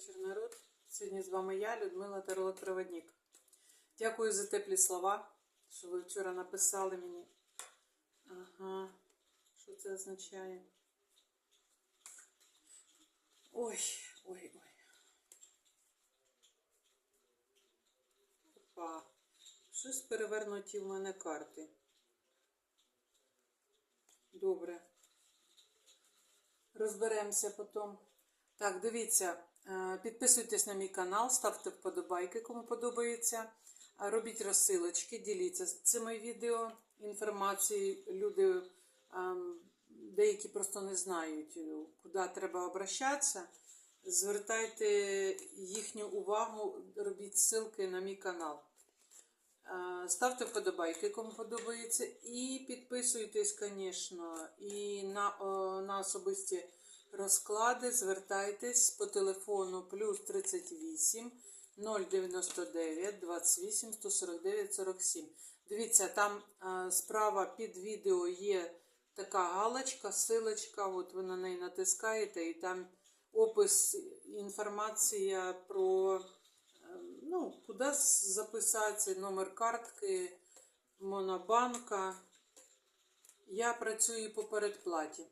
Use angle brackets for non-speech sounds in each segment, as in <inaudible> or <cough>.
вечір, народ. Сьогодні з вами я, Людмила Таролог Проводник. Дякую за теплі слова, що ви вчора написали мені. Ага, що це означає? Ой, ой, ой. Опа. Щось перевернуті в мене карти. Добре. Розберемося потім. Так, дивіться, підписуйтесь на мій канал, ставте вподобайки, кому подобається. А Робіть розсилочки, діліться цими відео інформацією. Люди ем, деякі просто не знають, е, куди треба обращатися. Звертайте їхню увагу, робіть ссылки на мій канал. Е, Ставте вподобайки, кому подобається, і підписуйтесь, звісно, і на, на особисті розклади звертайтесь по телефону плюс 38 099 28 149 47. Дивіться, там е, справа під відео є така галочка, силочка, от ви на неї натискаєте, і там опис, інформація про е, ну, куди записатися, номер картки, монобанка. Я працюю по передплаті.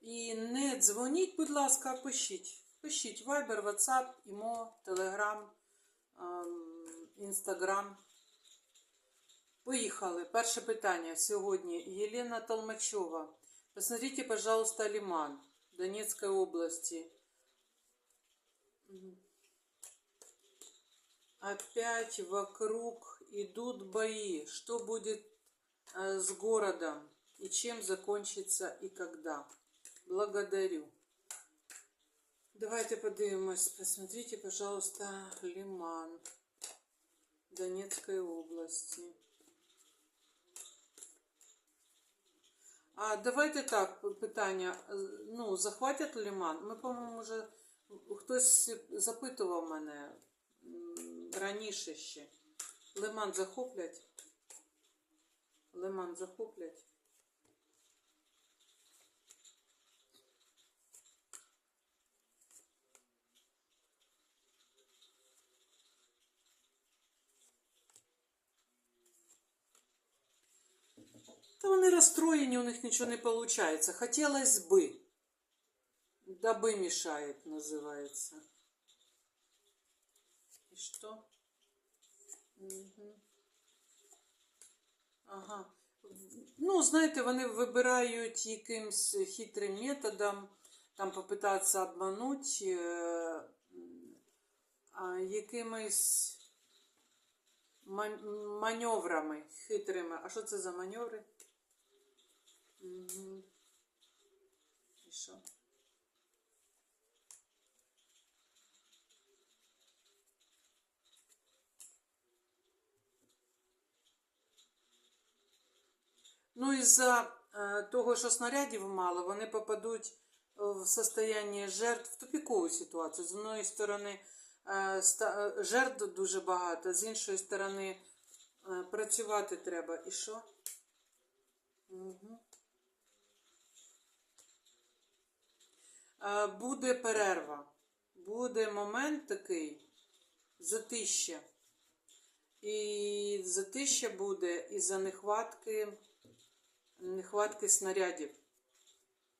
І не дзвоніть, будь ласка, а пишіть. Пишіть Viber, WhatsApp, Imo, Telegram, ем, Instagram. Поїхали. Перше питання сьогодні. Єлена Толмачева. Посмотрите, пожалуйста, Лиман Донецкой области. Мгм. Опять вокруг идут бои. Что будет э, с городом? И чем закончится и когда? Благодарю. Давайте подивимось. Посмотрите, пожалуйста, Лиман Донецкой области. А давайте так, питання. Ну, захватять Лиман? Ми, по-моєму, вже хтось запитував мене м, раніше ще. Лиман захоплять? Лиман захоплять? Та вони розстроєні, у них нічого не виходить. Хотілося би. Дабы мешает, называется. И что? Угу. Ага. Ну, знаєте, вони вибирають якимсь хитрим методом, там попитатися обмануть, е, а, якимись ман- маневрами хитрими. А що це за маневри? Угу. І що? Ну, із-за е, того, що снарядів мало, вони попадуть в состояние жертв в тупікову ситуацію. З одної сторони, жертв дуже багато, з іншої сторони, е, працювати треба. І що? Угу. Е, Буде перерва. Буде момент такий затища. І затища буде із-за нехватки, нехватки снарядів.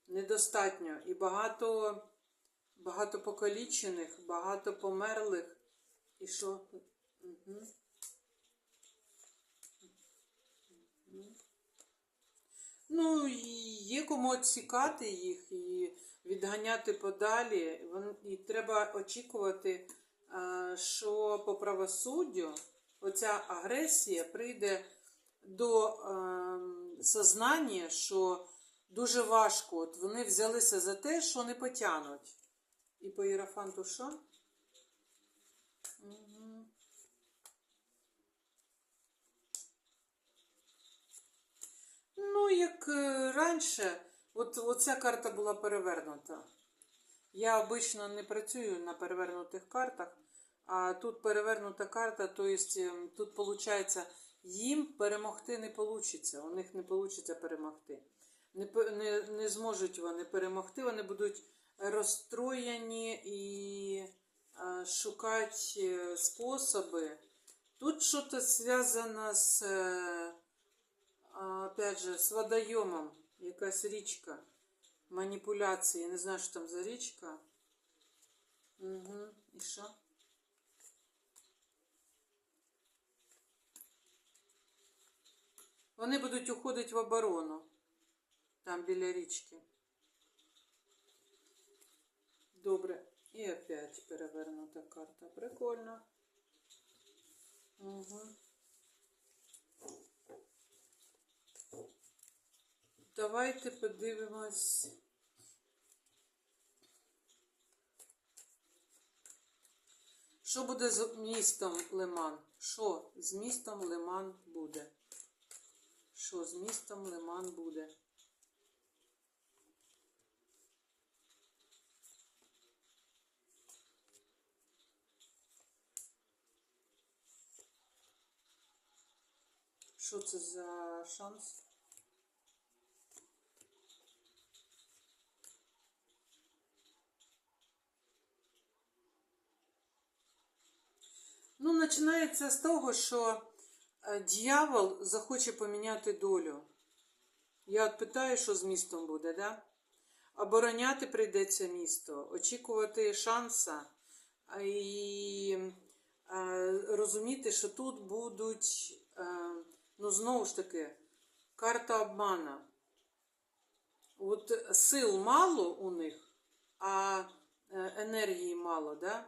Недостатньо. І багато, багато покалічених, багато померлих. І що? Угу. Ну, і є кому відсікати їх і відганяти подалі. І треба очікувати, що по правосуддю оця агресія прийде до е, сознання, що дуже важко. От вони взялися за те, що не потягнуть. І по Єрофанту що? Угу. Ну, як е, раніше, от оця карта була перевернута. Я обично не працюю на перевернутих картах, а тут перевернута карта, то есть, ем, тут виходить, їм перемогти не вийде. У них не вийде перемогти. Не, не, не зможуть вони перемогти, вони будуть розстроєні і шукати способи. Тут что-то связано с, е, опять же, з водойомом. Якась річка. Маніпуляції. Не знаю, що там за річка. Угу. І що? Вони будуть уходити в оборону. Там біля річки. Добре. І опять перевернута карта. Прикольно. Угу. Давайте подивимось. Що буде з містом Лиман? Що з містом Лиман буде? Що з містом Лиман буде? Що це за шанс? Ну, починається з того, що е, дьявол захоче поміняти долю. Я от питаю, що з містом буде, да? Обороняти прийдеться місто, очікувати шанса і е, розуміти, що тут будуть, е, ну, знову ж таки, карта обмана. От сил мало у них, а е, енергії мало, да?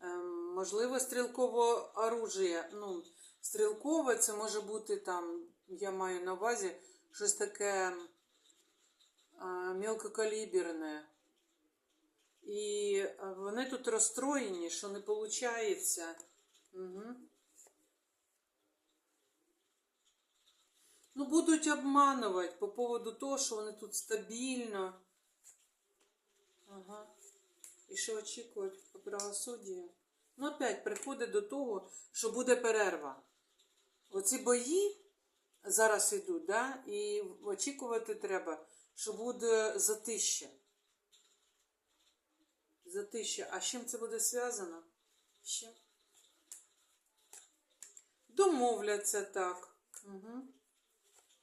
Ем, можливо, стрілкове оружие. Ну, стрілкове це може бути там, я маю на увазі, щось таке мелкокаліберне. І е, вони тут розстроєні, що не виходить. Угу. Ну, будуть обманувати по поводу того, що вони тут стабільно. Ага. І що очікувати по правосуддю? Ну, опять приходить до того, що буде перерва. Оці бої зараз йдуть, да? і очікувати треба, що буде затища. Затища. А з чим це буде зв'язано? Чим? Домовляться так. Угу.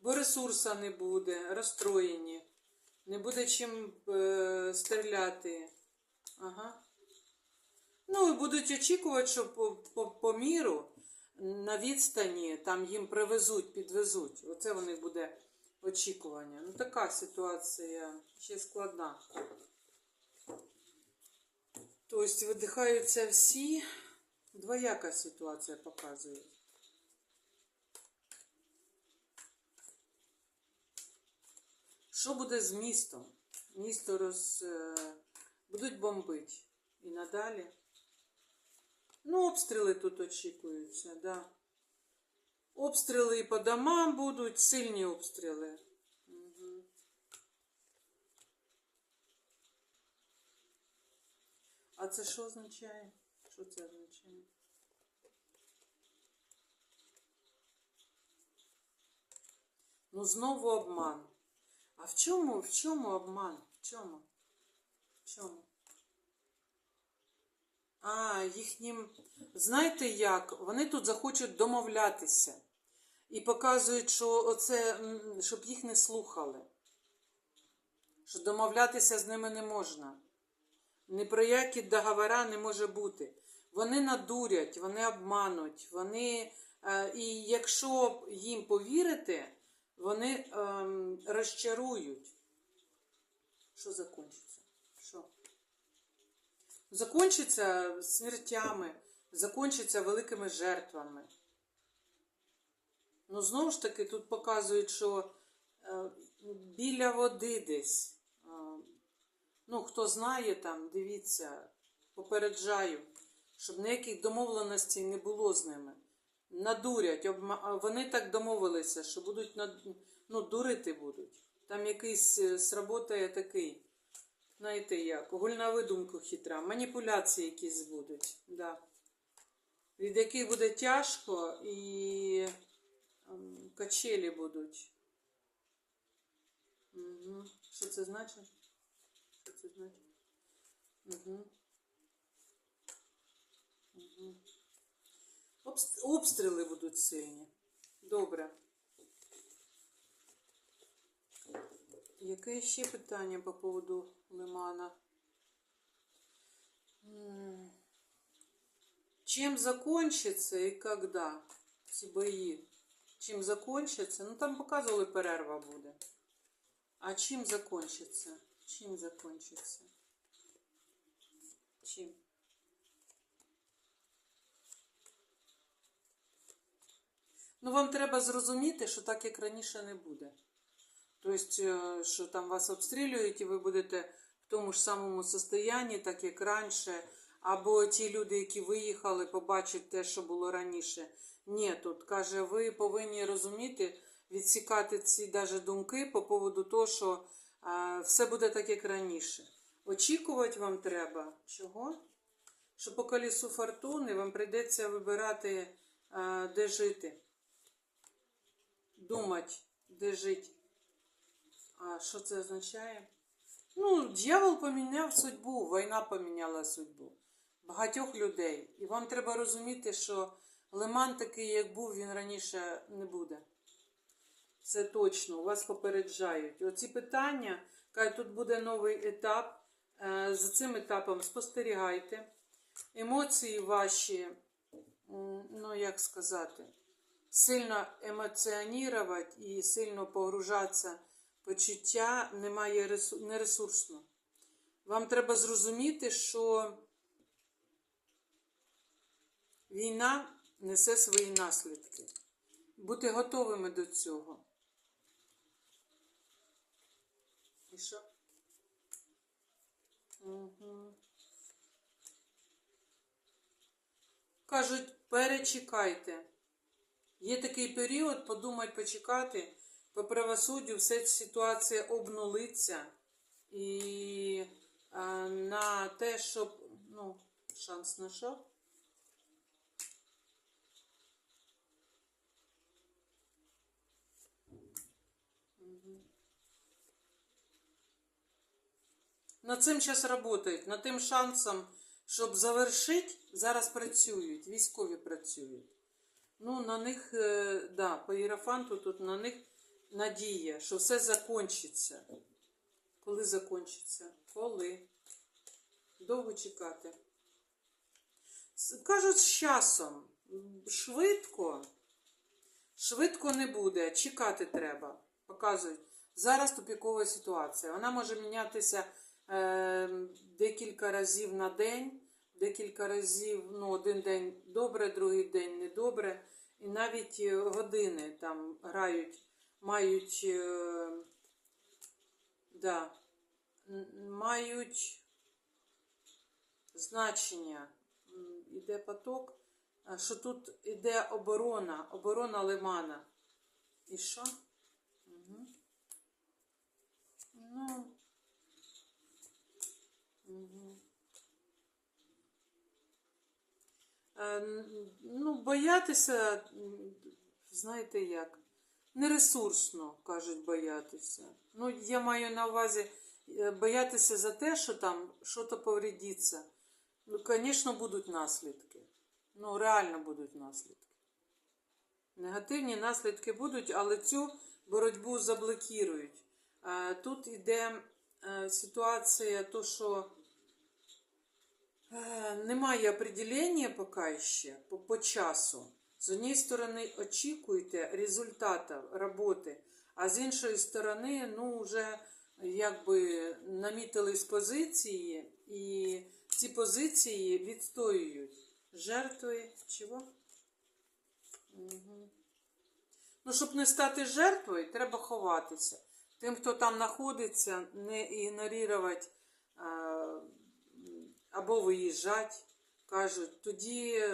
Бо ресурса не буде, розстроєні. Не буде чим е, стріляти. Ага. Ну, і будуть очікувати, що по, по, по міру на відстані там їм привезуть, підвезуть. Оце у них буде очікування. Ну, така ситуація ще складна. Тобто видихаються всі. Двояка ситуація показує. Що буде з містом? Місто роз... е, будуть бомбити і надалі. Ну, обстріли тут очікуються, да. Обстріли і по домам будуть, сильні обстріли. А це що означає? Що це означає? Ну, знову обман. А в чому, в чому обман? В чому? В чому? А, їхнім. Знаєте як? Вони тут захочуть домовлятися. І показують, що оце, щоб їх не слухали. Що домовлятися з ними не можна. Ні про які договора не може бути. Вони надурять, вони обмануть, вони. Е, і якщо їм повірити, вони ем, розчарують. Що закінчиться? Що? Закончиться смертями, закончиться великими жертвами. Ну, знову ж таки, тут показують, що е, біля води десь. Е, ну, хто знає там, дивіться, попереджаю, щоб ніяких домовленостей не було з ними. Надурять, обма... вони так домовилися, що будуть над... ну, дурити будуть. Там якийсь е, сработає такий. Знаєте як, гульна видумка хитра, маніпуляції якісь будуть, да. від яких буде тяжко і ем, качелі будуть. Угу. Що це значить? Що це значить? Угу. Обстріли будуть сильні. Добре. Яке ще питання по поводу Лимана? Чем закончится и когда ці бої? Чим закончиться? Ну там показували перерва буде. А чим закончиться? Чим закончиться? Чим? Ну, вам треба зрозуміти, що так, як раніше, не буде. Тобто, е, що там вас обстрілюють, і ви будете в тому ж самому состоянні, так як раніше. Або ті люди, які виїхали, побачать те, що було раніше. Ні, тут каже, ви повинні розуміти, відсікати ці даже думки по поводу того, що е, все буде так, як раніше. Очікувати вам треба чого? Що по колісу фортуни вам прийдеться вибирати, е, де жити. Думати, де жити. А що це означає? Ну, дьявол поміняв судьбу, війна поміняла судьбу багатьох людей. І вам треба розуміти, що лиман такий, як був, він раніше не буде. Це точно, вас попереджають. Оці питання, кажуть, тут буде новий етап. Е, За цим етапом спостерігайте. Емоції ваші, ну як сказати, сильно емоціонувати і сильно погружатися в почуття немає ресу- нересурсно. Вам треба зрозуміти, що війна несе свої наслідки. Бути готовими до цього. І що? Угу. Кажуть, перечекайте. Є такий період, подумать, почекати. По правосуддю вся ситуація обнулиться. І а, на те, щоб. Ну, шанс на що? Над цим зараз працюють, над тим шансом, щоб завершити, зараз працюють, військові працюють. Ну, на них, е, да, по Єрофанту тут на них надія, що все закінчиться. Коли закінчиться? Коли? Довго чекати. Кажуть, з часом. Швидко. Швидко не буде. Чекати треба. Показують. Зараз тупікова ситуація. Вона може мінятися е, декілька разів на день, декілька разів, ну, один день добре, другий день недобре. І навіть е, години там грають, мають, е, да, мають значення. Іде поток, що тут іде оборона, оборона лимана. І що? Угу. Ну. Угу. Е, н- ну, боятися, знаєте як, нересурсно, кажуть, боятися. Ну, я маю на увазі е, боятися за те, що там щось повредиться. Ну, звісно, будуть наслідки. Ну, реально будуть наслідки. Негативні наслідки будуть, але цю боротьбу заблокують. Е, Тут іде е, ситуація, то, що е, немає определення поки ще по, по часу. З однієї сторони, очікуйте результатів роботи, а з іншої сторони, ну, вже якби намітились позиції, і ці позиції відстоюють жертви чого? Угу. Ну, щоб не стати жертвою, треба ховатися. Тим, хто там знаходиться, не ігнорувати а, або виїжджати, кажуть, тоді,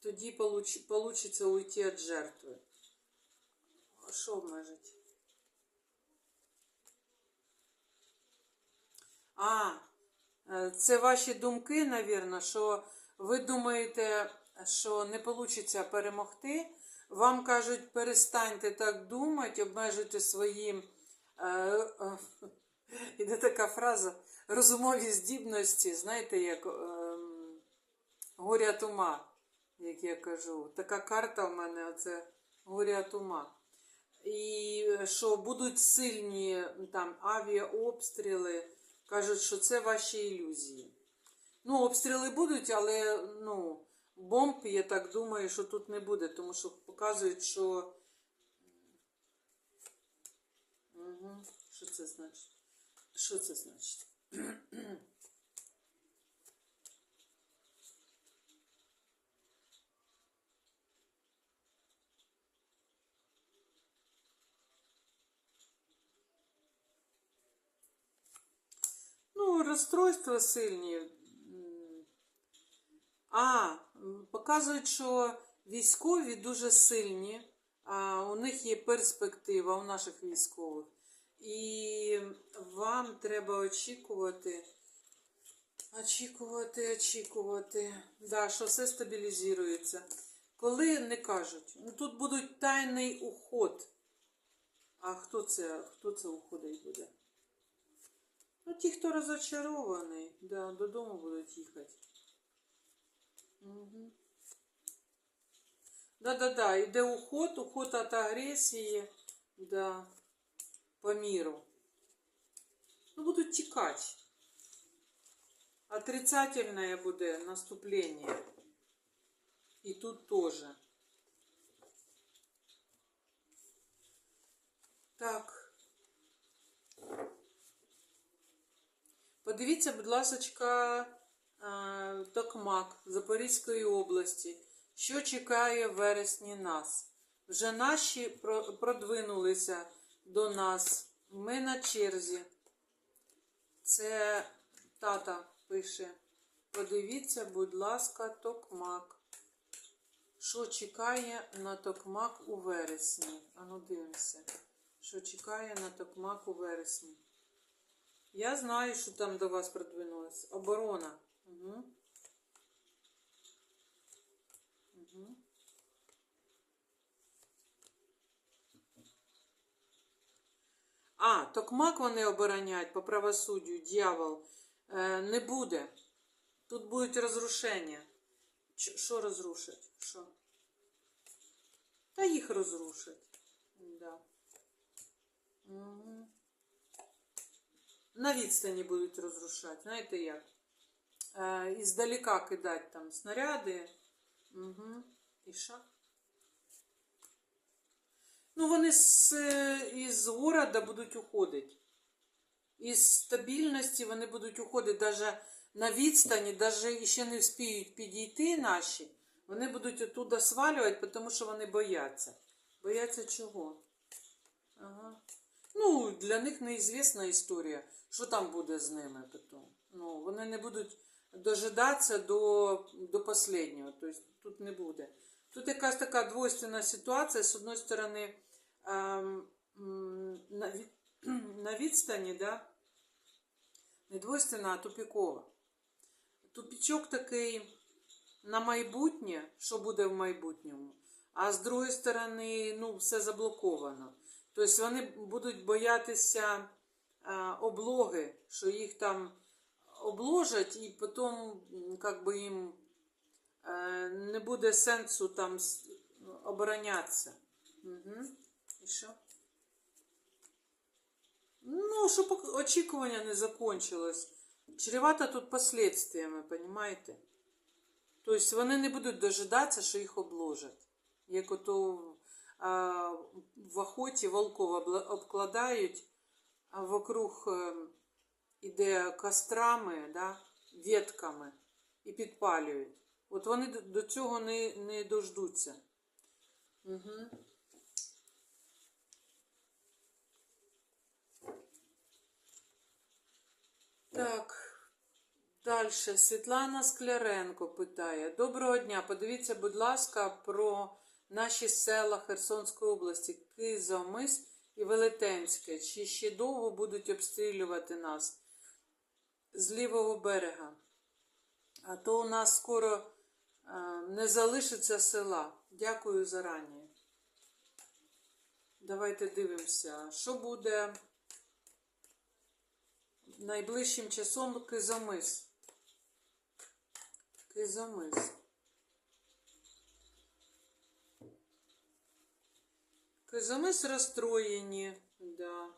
тоді получ, получиться уйти від жертви. А Що обмежить? А, е, це ваші думки, навірно, що ви думаєте, що не вийде перемогти. Вам кажуть, перестаньте так думати, обмежуйте свої, е, е, <laughs> іде така фраза, розумові здібності, знаєте, як ем, горя от ума, як я кажу. Така карта в мене оце горя от ума. І е, що будуть сильні там авіаобстріли, кажуть, що це ваші ілюзії. Ну, обстріли будуть, але ну, бомб, я так думаю, що тут не буде, тому що показують, що. Угу. Що це значить? Що це значить? Ну, розстройства сильні. А, показують, що військові дуже сильні, а у них є перспектива у наших військових. І вам треба очікувати, очікувати, очікувати, да, що все стабілізується. Коли не кажуть, ну тут будуть тайний уход. А хто це, хто це уходить буде? Ну, ті, хто розочарований, да, додому будуть їхати. Угу. Да-да-да, іде уход, уход від агресії, да, по миру. Ну, будуть тікати. Отрицательное буде наступлення. І тут тоже. Так. Подивіться, будь ласочка, е, Токмак Запорізької області. Що чекає в вересні нас? Вже наші продвинулися до нас. Ми на черзі. Це тата пише. Подивіться, будь ласка, Токмак. Що чекає на Токмак у вересні? Ану, дивимося. Що чекає на Токмак у вересні? Я знаю, що там до вас продвинулось. Оборона. Угу. А, токмак вони обороняють по правосуддю, дьявол. Е, не буде. Тут будуть розрушення. Що розрушать? Що? Та їх розрушать. Да. Угу. На відстані будуть розрушати. Знаєте як? Е, іздалека кидати там снаряди. Угу. І що? Ну, вони з, е, із города будуть уходити. Із стабільності вони будуть уходити навіть на відстані, навіть ще не вспіють підійти наші. Вони будуть оттуда свалювати, тому що вони бояться. Бояться чого? Ага. Ну, для них неізвісна історія, що там буде з ними потім. Ну, вони не будуть дожидатися до, до останнього. Тобто тут не буде. Тут якась така двойственна ситуація. З одної сторони, <clears throat> на, відстані, да? не двойственна, а тупікова. Тупічок такий на майбутнє, що буде в майбутньому, а з другої сторони, ну, все заблоковано. Тобто вони будуть боятися облоги, що їх там обложать, і потім как би їм е, не буде сенсу там оборонятися. Угу. Що? Ну, щоб очікування не закончилось. Чревато тут последствиями, понимаете? Тобто вони не будуть дожидатися, що їх обложать. Як ото а, в охоті волков обкладають, а вокруг е, іде кострами, да, ветками і підпалюють. От вони до цього не, не дождуться. Угу. Так. Далі Світлана Скляренко питає: Доброго дня. Подивіться, будь ласка, про наші села Херсонської області, Кизомис і Велетенське. Чи ще довго будуть обстрілювати нас з лівого берега? А то у нас скоро е, не залишиться села. Дякую зарані. Давайте дивимося, що буде найближчим часом Кизомис. Кизомис. Кизомис розстроєні, да.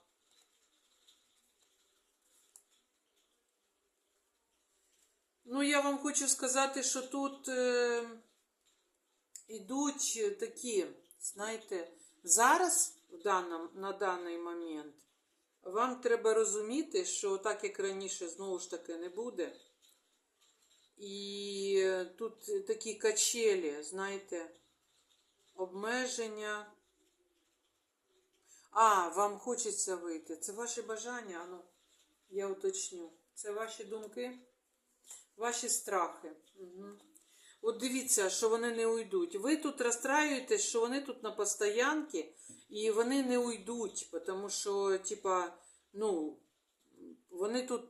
Ну, я вам хочу сказати, що тут е, ідуть такі, знаєте, зараз, в даному, на даний момент, вам треба розуміти, що так як раніше знову ж таки не буде. І тут такі качелі, знаєте, обмеження. А, вам хочеться вийти. Це ваші бажання, ну, я уточню. Це ваші думки, ваші страхи. Угу. От дивіться, що вони не уйдуть. Ви тут розстраюєтесь, що вони тут на постоянці, і вони не уйдуть, тому що, типа, ну, вони тут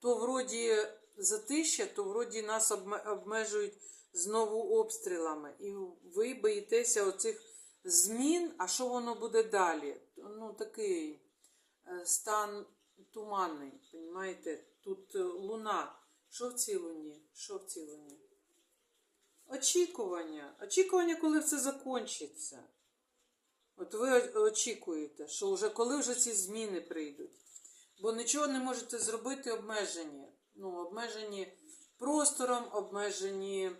то вроді затища, то вроді нас обмежують знову обстрілами. І ви боїтеся оцих змін, а що воно буде далі? Ну, такий е, стан туманний, розумієте? Тут е, луна. Що в цій луні? Що в цій луні? Очікування. Очікування, коли все закінчиться. От ви очікуєте, що вже коли вже ці зміни прийдуть. Бо нічого не можете зробити обмежені. Ну, обмежені простором, обмежені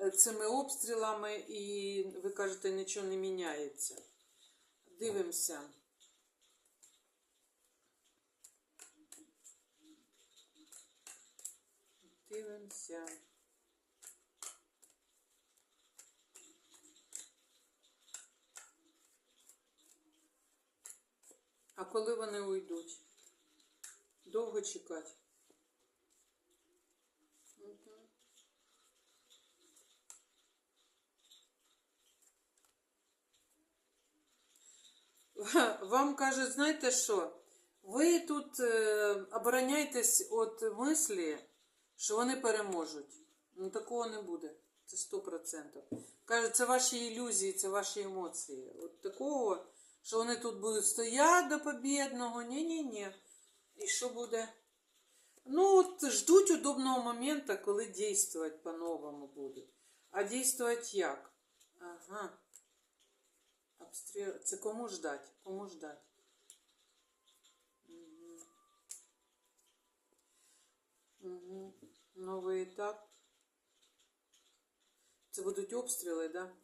е, цими обстрілами, і ви кажете, нічого не міняється. Дивимося. Дивимося. А коли вони уйдуть? Довго чекати? <laughs> Вам кажуть, знаєте що? Ви тут е, обороняєтесь від мислі, що вони переможуть. Ну такого не буде. Це 100%. Кажуть, це ваші ілюзії, це ваші емоції. От такого, що вони тут будуть стояти до побідного. Ні-ні-ні. І що буде? Ну, от ждуть удобного моменту, коли дійствувати по-новому будуть. А дійствувати як? Ага. Обстріл. Це кому ждать? Кому ждать? Угу. Угу. Новий етап. Це будуть обстріли, да?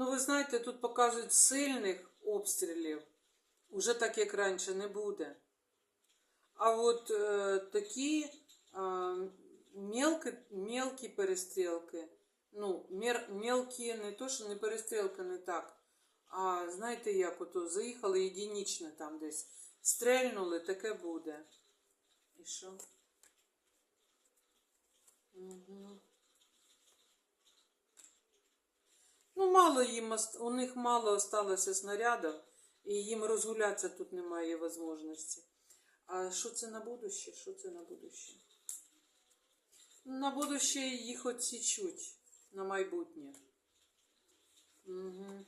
Ну, ви знаєте, тут показують сильних обстрілів. Уже так, як раніше, не буде. А от е, такі е, мелкі, мелкі перестрілки, ну, мер, мелкі не то, що не перестрілки, не так. А знаєте, як ото заїхали єдинічно там десь, стрельнули, таке буде. І що? Угу. Ну, мало їм, у них мало осталося снарядів, і їм розгулятися тут немає можливості. А що це на будуще? Що це на будуще? На будуще їх отсічуть на майбутнє. Угу.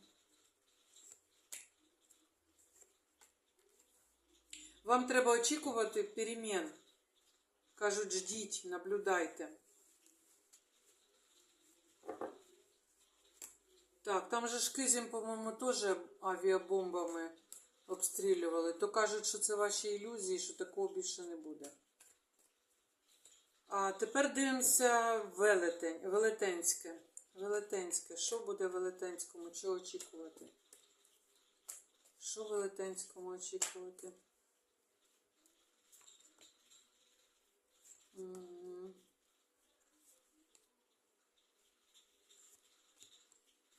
Вам треба очікувати перемін. Кажуть, ждіть, наблюдайте. Так, там же ж по-моєму, теж авіабомбами обстрілювали. То кажуть, що це ваші ілюзії, що такого більше не буде. А тепер дивимося Велетень, Велетенське. Велетенське. Що буде Велетенському? Чого очікувати? Що Велетенському очікувати?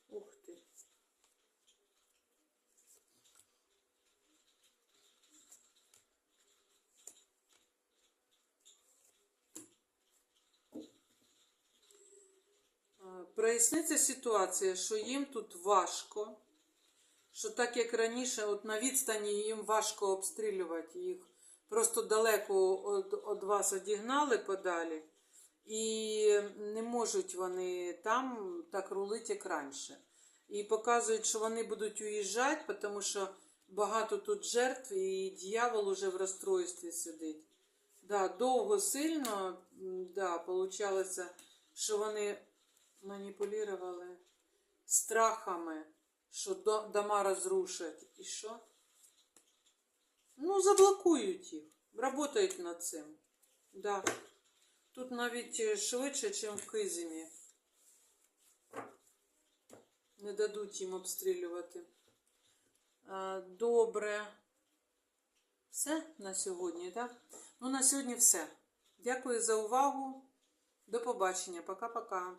Ух ти. Е, Проясниться ситуація, що їм тут важко, що так як раніше, от на відстані їм важко обстрілювати їх. Просто далеко від, вас одігнали подалі, і не можуть вони там так рулити, як раніше. І показують, що вони будуть уїжджати, тому що багато тут жертв, і дьявол уже в розстройстві сидить. Да, довго сильно, да, получалося, що вони маніпулювали страхами, що дома розрушать. І що? Ну, заблокують їх. Работають над цим. Да. Тут навіть е, швидше, ніж в Кизімі. Не дадуть їм обстрілювати. Добре. Все на сьогодні, так? Ну, на сьогодні все. Дякую за увагу. До побачення. Пока-пока.